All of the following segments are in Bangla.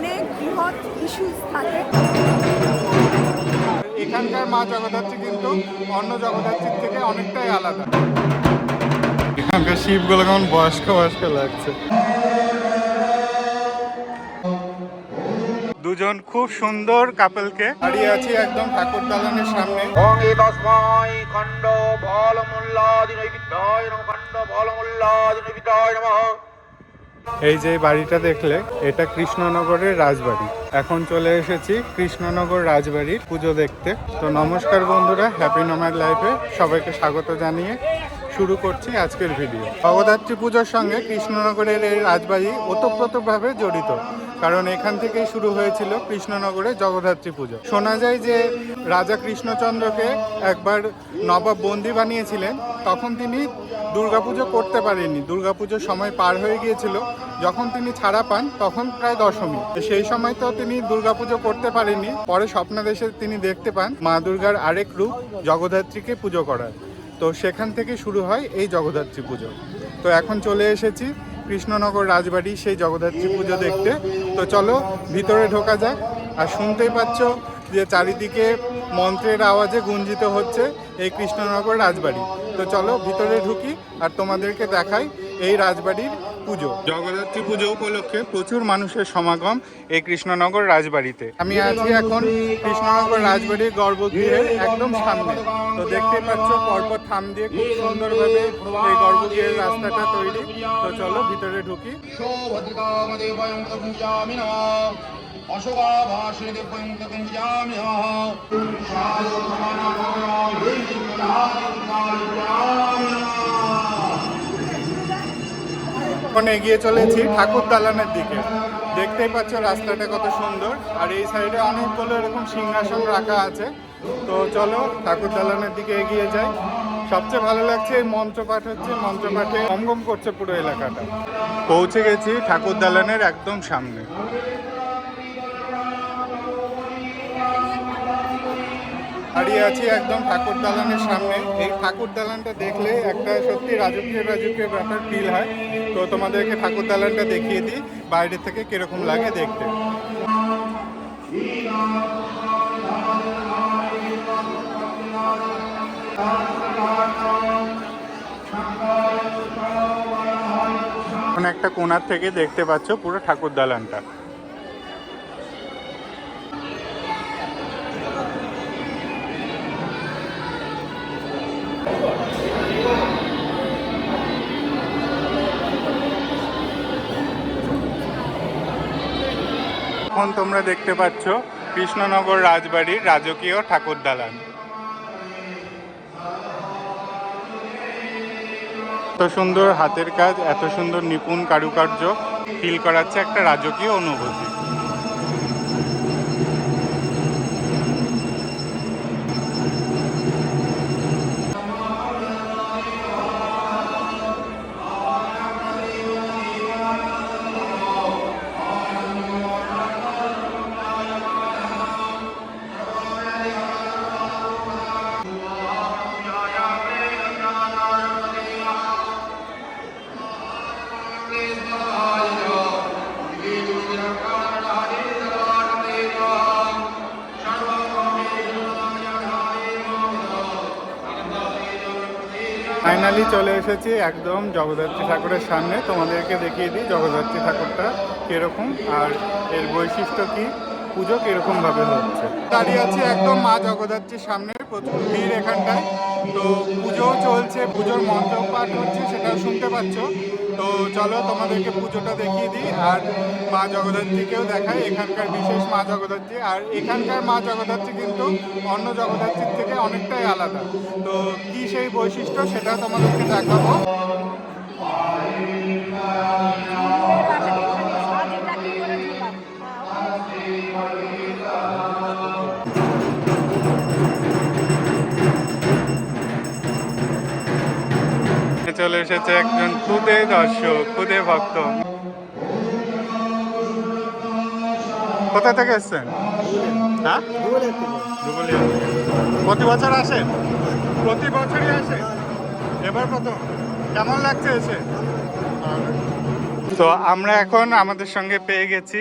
অনেক বৃহৎ ইস্যুস থাকে এখানকার মা জগদ্ধাত্রী কিন্তু অন্য জগদ্ধাত্রীর থেকে অনেকটাই আলাদা। এখানকার শিবগুলো কেমন বয়স্ক বয়স্ক লাগছে। দুজন খুব সুন্দর কাপলকে। দাঁড়িয়ে আছি একদম ঠাকুর দালানের সামনে। অঙ্গে তস্মাই খণ্ড ফলমূল্যাদি নৈবিদ্যায় নম খণ্ড ফলমূল্যাদি নৈবিদ্যায় নমঃ। এই যে বাড়িটা দেখলে, এটা কৃষ্ণনগরের রাজবাড়ি। এখন চলে এসেছি কৃষ্ণনগর রাজবাড়ির পুজো দেখতে। তো নমস্কার বন্ধুরা হ্যাপি নোম্যাড লাইফে সবাইকে স্বাগত জানিয়ে শুরু করছি আজকের ভিডিও। জগদ্ধাত্রী পুজোর সঙ্গে কৃষ্ণনগরের এই রাজবাড়ি ওতপ্রোতভাবে জড়িত। কারণ এখান থেকেই শুরু হয়েছিল কৃষ্ণনগরে জগদ্ধাত্রী পুজো। শোনা যায় যে রাজা কৃষ্ণচন্দ্রকে একবার নবাব বন্দি বানিয়েছিলেন, তখন তিনি দুর্গাপুজো করতে পারেননি। দুর্গাপুজোর সময় পার হয়ে গিয়েছিল। যখন তিনি ছাড়া পান, তখন প্রায় দশমী। সেই সময় তো তিনি দুর্গাপুজো করতে পারেননি। পরে স্বপ্নাদেশে তিনি দেখতে পান মা দুর্গার আরেক রূপ, জগদ্ধাত্রীকে পুজো করার। তো সেখান থেকে শুরু হয় এই জগদ্ধাত্রী পুজো। তো এখন চলে এসেছি কৃষ্ণনগর রাজবাড়ি সেই জগদ্ধাত্রী পুজো দেখতে। তো চলো ভিতরে ঢোকা যাক। আর শুনতেই পাচ্ছ যে চারিদিকে মন্ত্রের আওয়াজে গুঞ্জিত হচ্ছে এই কৃষ্ণনগর রাজবাড়ি। তো চলো ভিতরে ঢুকি আর তোমাদেরকে দেখাই এই রাজবাড়ির পুজো। জগদ্ধাত্রী পুজো উপলক্ষে প্রচুর মানুষের সমাগম এই কৃষ্ণনগর রাজবাড়িতে। আমি আছি এখন কৃষ্ণনগর রাজবাড়ির গর্ভগৃহের একদম সামনে। তো দেখতে পাচ্ছ পরপর থাম দিয়ে খুব সুন্দরভাবে এই গর্ভগৃহের রাস্তাটা তৈরি। তো চলো ভিতরে ঢুকি। এখন এগিয়ে চলেছি ঠাকুর দালানের দিকে। দেখতেই পাচ্ছ রাস্তাটা কত সুন্দর। আর এই সাইডে অনেকগুলো এরকম সিংহাসন রাখা আছে। তো চলো ঠাকুর দালানের দিকে এগিয়ে যাই। সবচেয়ে ভালো লাগছে এই মন্ত্রপাঠ হচ্ছে, মন্ত্রপাঠে গমগম করছে পুরো এলাকাটা। পৌঁছে গেছি ঠাকুর দালানের একদম সামনে। দাঁড়িয়ে আছি একদম ঠাকুর দালানের সামনে। এই ঠাকুর দালানটা দেখলে একটা সত্যি রাজকীয় রাজকীয় ব্যাপার ফিল হয়। তো তোমাদেরকে ঠাকুর দালানটা দেখিয়ে দিই, বাইরে থেকে কীরকম লাগে দেখতে। একটা কোণার থেকে দেখতে পাচ্ছ পুরো ঠাকুর দালানটা। এখন তোমরা দেখতে পাচ্ছ কৃষ্ণনগর রাজবাড়ির রাজকীয় ঠাকুর দালান। এত সুন্দর হাতের কাজ, এত সুন্দর নিপুণ কারুকার্য ফিল করাচ্ছে একটা রাজকীয় অনুভূতি। ফাইনালি চলে এসেছি একদম জগদ্ধাত্রী ঠাকুরের সামনে। তোমাদেরকে দেখিয়ে দিই জগদ্ধাত্রী ঠাকুরটা কীরকম আর এর বৈশিষ্ট্য কি, পুজো কীরকম ভাবে হচ্ছে। দাঁড়িয়ে আছি একদম মা জগদ্ধাত্রীর সামনে, প্রচুর ভিড় এখানটায়। তো পুজোও চলছে, পুজোর মন্ত্র পাঠ হচ্ছে, সেটাও শুনতে পাচ্ছ। তো চলো তোমাদেরকে পুজোটা দেখিয়ে দিই, আর মা জগদ্ধাত্রীকেও দেখাই, এখানকার বিশেষ মা জগদ্ধাত্রী। আর এখানকার মা জগদ্ধাত্রী কিন্তু অন্য জগদ্ধাত্রীর থেকে অনেকটাই আলাদা। তো কি সেই বৈশিষ্ট্য সেটা তোমাদেরকে দেখাবো। চলে এসেছে একজন খুদে দর্শক, খুদে ভক্ত। কোথা থেকে এসছেন? হ্যাঁ? প্রতি বছর আসেন? প্রতি বছরই আসেন? এবার প্রথম। কেমন লাগছে এসে? তো আমরা এখন আমাদের সঙ্গে পেয়ে গেছি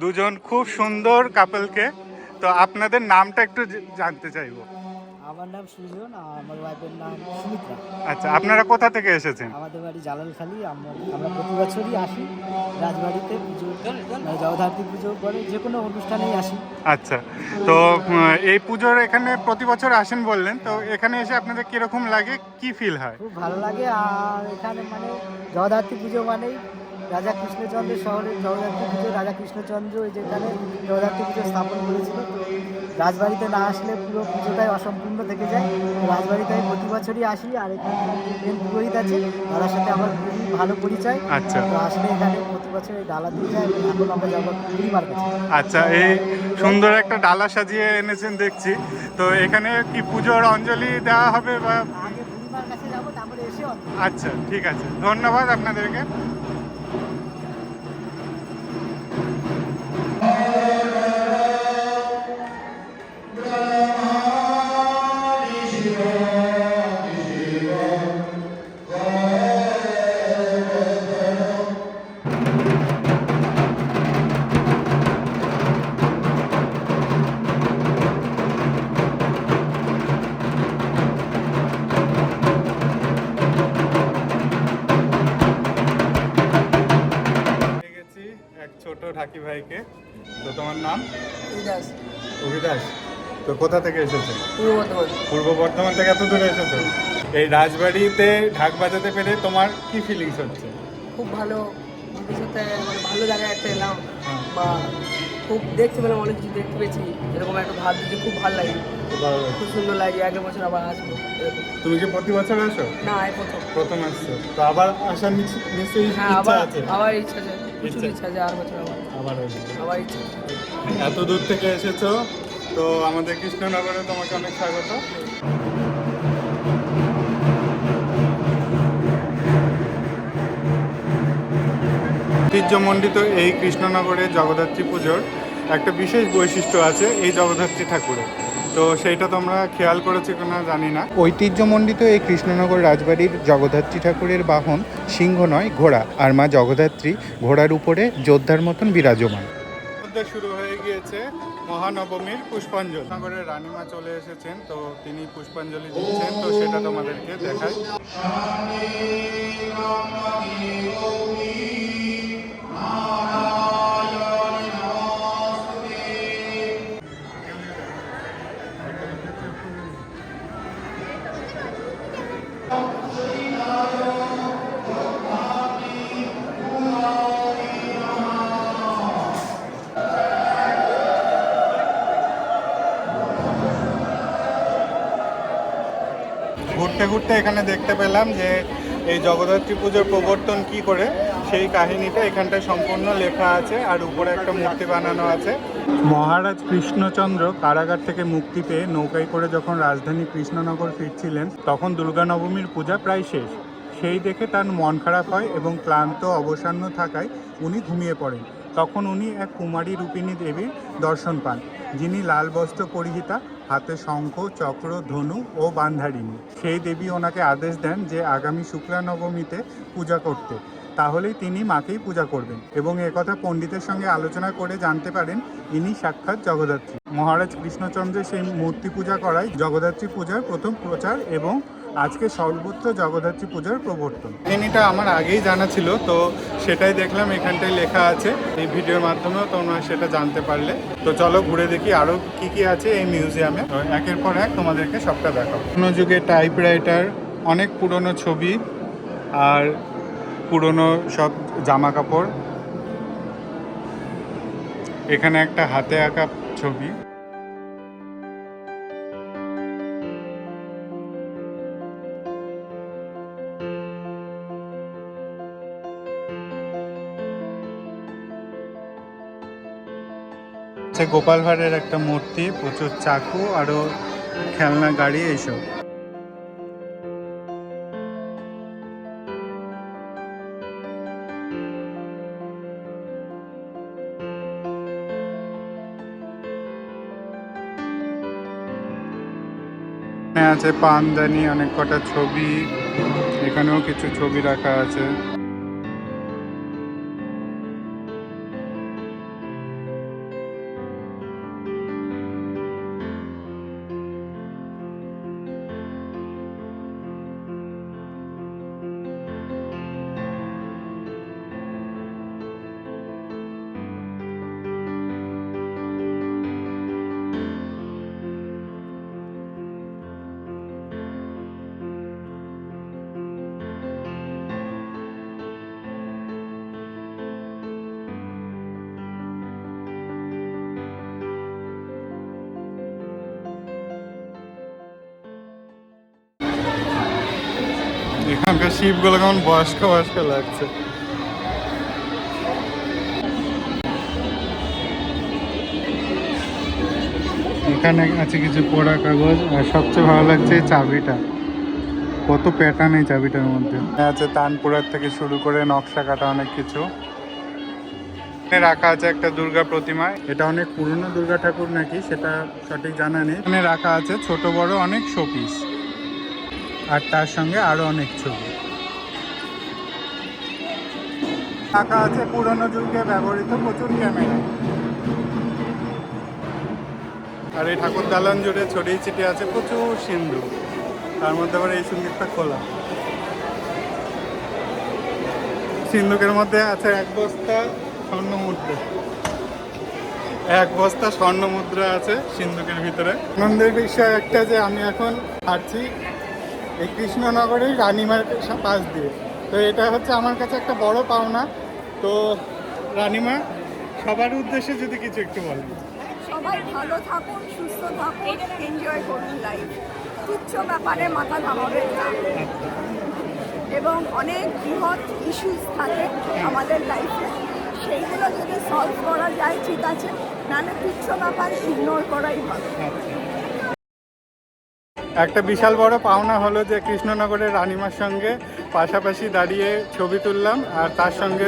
দুজন খুব সুন্দর কাপলকে তো আপনাদের নামটা একটু জানতে চাইব। আমার নাম সুজন আর আমার ওয়াইফের নাম সুমিত্রা। আচ্ছা আপনারা কোথা থেকে এসেছেন? আমাদের বাড়ি জালালখালি আমরা আমরা প্রতি বছরই আসি। রাজবাড়িতে পুজো মানে জগদ্ধাত্রী পুজো করে যে কোনো অনুষ্ঠানেই আসি। আচ্ছা তো এই পুজোর এখানে প্রতি বছর আসেন বললেন তো এখানে এসে আপনাদের কীরকম লাগে কি ফিল হয়? খুব ভালো লাগে আর এখানে মানে জগদ্ধাত্রী পুজো মানেই রাজা কৃষ্ণচন্দ্রের শহরের জগদ্ধাত্রী পুজো রাজা কৃষ্ণচন্দ্র যেখানে জগদ্ধাত্রী পুজো স্থাপন করেছিল। তো রাজবাড়িতে না আসলে পুরো পুজোটাই অসম্পূর্ণ থেকে যায়। তো রাজবাড়িতে আমি প্রতি বছরই আসি আর এখানে পুরোহিত আছে। তার সাথে আমার খুবই ভালো পরিচয়। আচ্ছা। তো আসলে এখানে প্রতি বছর ডালা দিয়ে যায়। এবং এখন আমরা যাব পরিবার আচ্ছা এই সুন্দর একটা ডালা সাজিয়ে এনেছেন দেখছি। তো এখানে কি পুজোর অঞ্জলি দেওয়া হবে বা আচ্ছা ঠিক আছে। ধন্যবাদ আপনাদেরকে। পেয়ে তো কোথা থেকে এসেছ পূর্ব বর্ধমান। থেকে এত দূরে এসেছ এই রাজবাড়িতে ঢাক বাজাতে পেরে তোমার কি ফিলিংস হচ্ছে? খুব ভালো ভবিষ্যতে মানে ভালো জায়গায় একটা এলাম হ্যাঁ। বা খুব দেখতে পেলাম অনেক কিছু দেখতে পেয়েছি। এরকম একটা ভাব দিতে খুব ভালো লাগে। খুব সুন্দর লাগে আগের বছর আবার আসব তুমি কি প্রতি বছর আসো? না এই প্রথম। প্রথম আসছো। তো আবার আসার নিশ্চ- নিশ্চয়ই হ্যাঁ ইচ্ছা আবার আছে। আবার ইচ্ছা আছে প্রচুর ইচ্ছা। আছে আর বছর আবার। আবার। আবার ইচ্ছা এত দূর থেকে এসেছ তো আমাদের কৃষ্ণনগরে তোমাকে অনেক স্বাগত। ঐতিহ্যমণ্ডিত এই কৃষ্ণনগরের জগদ্ধাত্রী পুজোর একটা বিশেষ বৈশিষ্ট্য আছে এই জগদ্ধাত্রী ঠাকুরের। তো সেইটা তোমরা খেয়াল করেছ কিনা জানি না। ঐতিহ্যমণ্ডিত এই কৃষ্ণনগর রাজবাড়ির জগদ্ধাত্রী ঠাকুরের বাহন সিংহ নয়, ঘোড়া। আর মা জগদ্ধাত্রী ঘোড়ার উপরে যোদ্ধার মতন বিরাজমান। মধ্যে শুরু হয়ে গিয়েছে মহানবমীর পুষ্পাঞ্জলি নগরের রানীমা চলে এসেছেন তো তিনি পুষ্পাঞ্জলি দিচ্ছেন তো সেটা তোমাদেরকে দেখাই ঘুরতে ঘুরতে এখানে দেখতে পেলাম যে এই জগদ্ধাত্রী পুজোর প্রবর্তন কি করে, সেই কাহিনীটা এখানটায় সম্পূর্ণ লেখা আছে আর উপরে একটা মূর্তি বানানো আছে। মহারাজ কৃষ্ণচন্দ্র কারাগার থেকে মুক্তি পেয়ে নৌকায় করে যখন রাজধানী কৃষ্ণনগর ফিরছিলেন, তখন দুর্গা নবমীর পূজা প্রায় শেষ। সেই দেখে তার মন খারাপ হয় এবং ক্লান্ত, অবসান্ন থাকায় উনি ঘুমিয়ে পড়েন। তখন উনি এক কুমারী রূপিণী দেবীর দর্শন পান, যিনি লাল বস্ত্র পরিহিতা হাতে শঙ্খ, চক্র, ধনু ও বান্ধারিণী। সেই দেবী ওনাকে আদেশ দেন যে আগামী শুক্লা নবমীতে পূজা করতে। তাহলেই তিনি মাকেই পূজা করবেন এবং একথা পণ্ডিতের সঙ্গে আলোচনা করে জানতে পারেন ইনি সাক্ষাৎ জগদ্ধাত্রী। মহারাজ কৃষ্ণচন্দ্রের সেই মূর্তি পূজা করায় জগদ্ধাত্রী পূজার প্রথম প্রচার এবং আজকে সর্বত্র জগদ্ধাত্রী পূজার প্রবর্তন। কাহিনীটা আমার আগেই জানা ছিল, তো সেটাই দেখলাম, এখানটায় লেখা আছে। এই ভিডিওর মাধ্যমেও তোমরা সেটা জানতে পারলে। তো চলো ঘুরে দেখি আরও কি কি আছে এই মিউজিয়ামে। একের পর এক তোমাদেরকে সবটা দেখাবো। পুরোনো যুগে টাইপরাইটার, অনেক পুরনো ছবি আর পুরনো সব জামা কাপড় এখানে একটা হাতে আঁকা ছবি। হচ্ছে গোপাল ভাঁড়ের একটা মূর্তি, প্রচুর চাকু আরও খেলনা, গাড়ি, এইসব। আছে পানদানি, অনেক কটা ছবি, এখানেও কিছু ছবি রাখা আছে। এখানকার শিপগুলো কেমন বয়স্ক বয়স্ক লাগছে। এখানে আছে কিছু পোড়া কাগজ, আর সবচেয়ে ভালো লাগছে চাবিটা। কত প্যাটার্ন এই চাবিটার মধ্যে। আছে তানপুরার থেকে শুরু করে নকশা কাটা অনেক কিছু। রাখা আছে একটা দুর্গা প্রতিমা। এটা অনেক পুরনো দুর্গা ঠাকুর নাকি, সেটা সঠিক জানা নেই। এখানে রাখা আছে ছোট বড় অনেক শোপিস আর তার সঙ্গে আরও অনেক ছবি। রাখা আছে পুরনো যুগে ব্যবহৃত প্রচুর ক্যামেরা। আর এই ঠাকুর দালান জুড়ে ছড়িয়ে ছিটিয়ে আছে প্রচুর সিন্ধু। তার মধ্যে আবার এই সঙ্গীতটা খোলা। সিন্ধুকের মধ্যে আছে এক বস্তা স্বর্ণ মুদ্রা। এক বস্তা স্বর্ণ মুদ্রা আছে সিন্ধুকের ভিতরে। আনন্দের বিষয় একটা যে আমি এখন হাঁটছি এই কৃষ্ণনগরের রানীমার পাশ দিয়ে। তো এটা হচ্ছে আমার কাছে একটা বড় পাওনা। তো রানিমা সবার উদ্দেশ্যে যদি কিছু একটু বলেন। সবাই ভালো থাকুন সুস্থ থাকুন এনজয় করুন লাইফ তুচ্ছ ব্যাপারে মাথা ঘামাবেন না। এবং অনেক বৃহৎ ইস্যুস থাকে আমাদের লাইফে সেইগুলো যদি সলভ করা যায় ঠিক আছে। নাহলে তুচ্ছ ব্যাপার ইগনোর করাই ভালো। একটা বিশাল বড় পাওনা হলো যে কৃষ্ণনগরের রানিমার সঙ্গে পাশাপাশি দাঁড়িয়ে ছবি তুললাম আর তার সঙ্গে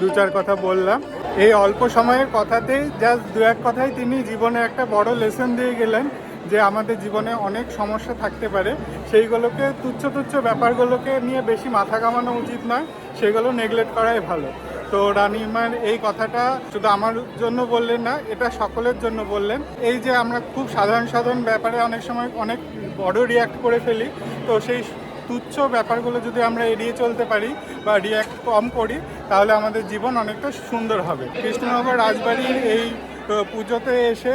দু চার কথা বললাম। এই অল্প সময়ের কথাতেই জাস্ট দু এক কথাই তিনি জীবনে একটা বড় লেসন দিয়ে গেলেন যে আমাদের জীবনে অনেক সমস্যা থাকতে পারে। সেইগুলোকে তুচ্ছ তুচ্ছ ব্যাপারগুলোকে নিয়ে বেশি মাথা কামানো উচিত নয়, সেগুলো নেগলেক্ট করাই ভালো। তো রানিমার এই কথাটা শুধু আমার জন্য বললেন না, এটা সকলের জন্য বললেন। এই যে আমরা খুব সাধারণ সাধারণ ব্যাপারে অনেক সময় অনেক বড় রিয়াক্ট করে ফেলি, তো সেই তুচ্ছ ব্যাপারগুলো যদি আমরা এড়িয়ে চলতে পারি বা রিয়াক্ট কম করি, তাহলে আমাদের জীবন অনেকটা সুন্দর হবে। কৃষ্ণনগর রাজবাড়ির এই পুজোতে এসে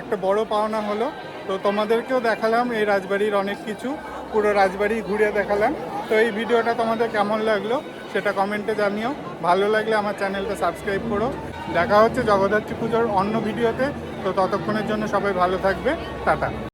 একটা বড় পাওনা হলো। তো তোমাদেরকেও দেখালাম এই রাজবাড়ির অনেক কিছু। পুরো রাজবাড়ি ঘুরে দেখালাম। তো এই ভিডিওটা তোমাদের কেমন লাগল সেটা কমেন্টে জানিও। ভালো লাগলে আমার চ্যানেলটা সাবস্ক্রাইব করো। দেখা হচ্ছে জগদ্ধাত্রী পুজোর অন্য ভিডিওতে। তো ততক্ষণের জন্য সবাই ভালো থাকবে। টাটা।